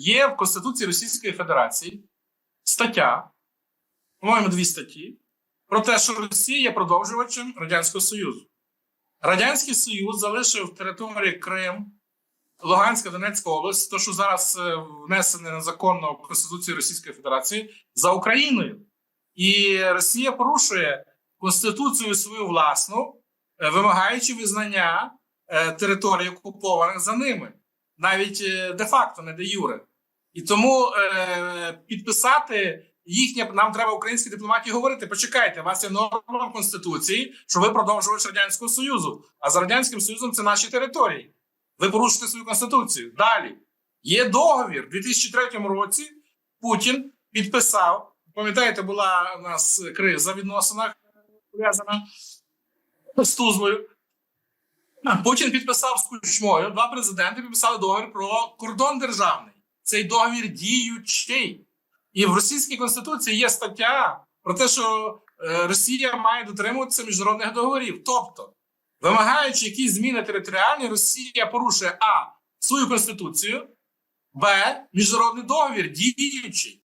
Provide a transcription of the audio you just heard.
є в Конституції Російської Федерації стаття, по-моєму, дві статті, про те, що Росія є продовжувачем Радянського Союзу. Радянський Союз залишив території Крим, Луганська, Донецька область, то, що зараз е, внесене незаконно в Конституцію Російської Федерації, за Україною. І Росія порушує Конституцію свою власну, е, вимагаючи визнання е, територій окупованих за ними, навіть де-факто, не де юре. І тому е, підписати їхнє нам треба українській дипломатії говорити. Почекайте, у вас є норма в конституції, що ви продовжувач радянського союзу. А за радянським союзом це наші території. Ви порушите свою конституцію. Далі є договір у 2003 році. Путін підписав. Пам'ятаєте, була у нас криза в відносинах пов'язана з Тузлою. Путін підписав з Кучмою. Два президенти підписали договір про кордон державний. Цей договір діючий. І в російській конституції є стаття про те, що е, Росія має дотримуватися міжнародних договорів. Тобто, вимагаючи якісь зміни територіальні, Росія порушує а свою конституцію, б міжнародний договір діючий.